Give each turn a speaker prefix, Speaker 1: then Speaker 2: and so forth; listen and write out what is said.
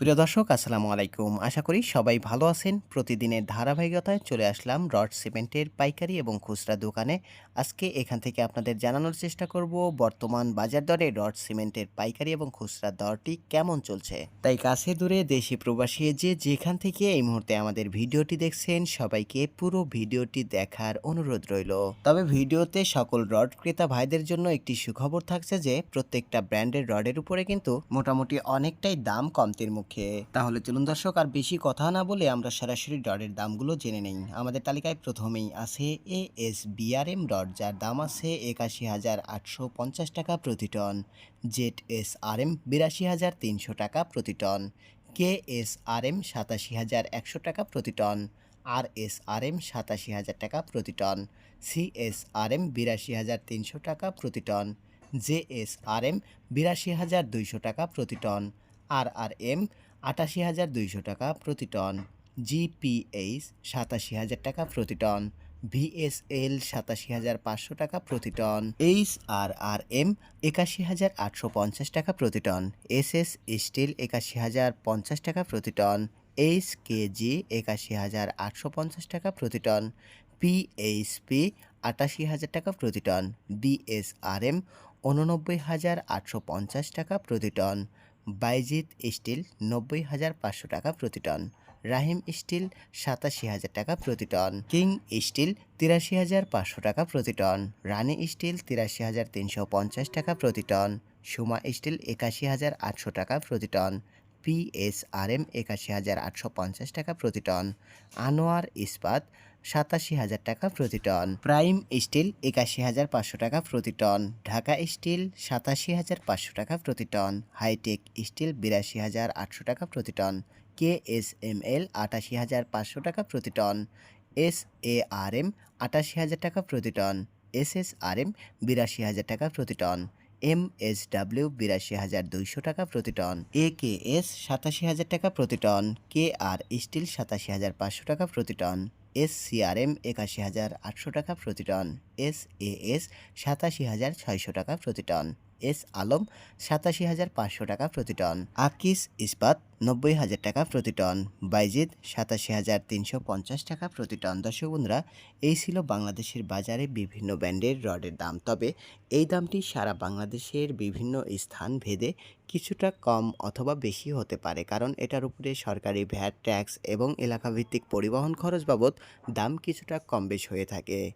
Speaker 1: প্রিয় দর্শক, আসসালামু আলাইকুম। আশা করি সবাই ভালো আছেন। প্রতিদিনের ধারাবাহিকতায় চলে আসলাম রড সিমেন্টের পাইকারি এবং খুচরা দোকানে। আজকে এখান থেকে আপনাদের জানানোর চেষ্টা করব, বর্তমান বাজার দরে রড সিমেন্টের পাইকারি এবং খুচরা দরটি কেমন চলছে? তাই কাছে দূরে দেশি প্রবাসী যে যেখান থেকে এই মুহূর্তে আমাদের ভিডিওটি দেখছেন, সবাইকে পুরো ভিডিওটি দেখার অনুরোধ রইল। তবে ভিডিওতে সকল রড ক্রেতা ভাইদের জন্য একটি সুখবর থাকছে যে, প্রত্যেকটা ব্র্যান্ডের রডের উপরে কিন্তু মোটামুটি অনেকটাই দাম কমতির মুখে তাহলে চলুন দর্শক, আর বেশি কথা না বলে আমরা সরাসরি রডের দামগুলো জেনে নেই। আমাদের তালিকায় প্রথমেই আছে এ এস বিআরএম রড যার দাম আছে একাশি হাজার আটশো পঞ্চাশ টাকা প্রতি ton. Z S R M বিরাশি হাজার তিনশো টাকা প্রতি ton. K S R M সাতাশি হাজার একশো টাকা প্রতি ton. R S R M সাতাশি হাজার টাকা প্রতি ton. C S R M বিরাশি হাজার তিনশো টাকা প্রতি ton. J S R M বিরাশি হাজার দুইশো টাকা প্রতি টন। আর আর এম আটাশি হাজার দুইশো টাকা প্রতি টন। জিপিএইচ সাতাশি হাজার টাকা প্রতি টন। ভিএসএল সাতাশি হাজার পাঁচশো টাকা প্রতি ton. H R R M একাশি হাজার আটশো পঞ্চাশ টাকা প্রতি টন। এস এস স্টিল একাশি হাজার পঞ্চাশ টাকা প্রতি টন। এইচ কেজি একাশি হাজার আটশো পঞ্চাশ টাকা প্রতি টন। পিএইচপি আটাশি হাজার টাকা প্রতি টন। ডিএসআরএম উননব্বই হাজার আটশো পঞ্চাশ টাকা প্রতি টন। বাইজিৎ স্টিল নব্বই হাজার পাঁচশো টাকা প্রতি টন, রাহিম স্টিল সাতাশি হাজার টাকা প্রতি টন, কিং স্টিল তিরাশি হাজার পাঁচশো টাকা প্রতি টন, রানী স্টিল তিরাশি হাজার তিনশো পঞ্চাশ টাকা প্রতি টন, সুমা স্টিল একাশি হাজার আটশো টাকা প্রতি টন পিএসআরএম একাশি হাজার আটশো পঞ্চাশ টাকা প্রতি টন, আনোয়ার ইস্পাত সাতাশি হাজার টাকা প্রতি টন প্রাইম স্টিল একাশি হাজার পাঁচশো টাকা প্রতি টন ঢাকা স্টিল সাতাশি হাজার পাঁচশো টাকা প্রতি টন হাইটেক স্টিল বিরাশি হাজার আটশো টাকা প্রতি ton K S M L আটাশি হাজার পাঁচশো টাকা প্রতি ton S A R M আটাশি হাজার টাকা প্রতি ton S S R M বিরাশি হাজার টাকা প্রতি টন এম এস ডাব্লিউ বিরাশি হাজার দুইশো টাকা প্রতি টন এ কে এস সাতাশি হাজার টাকা প্রতি টন কে আর স্টিল সাতাশি হাজার পাঁচশো টাকা প্রতি টন এস সিআরএম একাশি হাজার আটশো টাকা প্রতি টন এস এ এস সাতাশি হাজার ছয়শো টাকা প্রতি টন। এস আলম, সাতাশি হাজার পাঁচশো টাকা প্রতি টন। আকিস ইস্পাত, নব্বই হাজার টাকা প্রতি টন। বাইজিদ, সাতাশি হাজার তিনশো পঞ্চাশ টাকা প্রতি টন। দর্শক বন্ধুরা, এই ছিল বাংলাদেশের বাজারে বিভিন্ন ব্র্যান্ডের রডের দাম। তবে এই দামটি সারা বাংলাদেশের বিভিন্ন স্থান ভেদে কিছুটা কম অথবা বেশি হতে পারে, কারণ এটার উপরে সরকারি ভ্যাট, ট্যাক্স এবং এলাকাভিত্তিক পরিবহন খরচ বাবদ দাম কিছুটা কম বেশ হয়ে থাকে।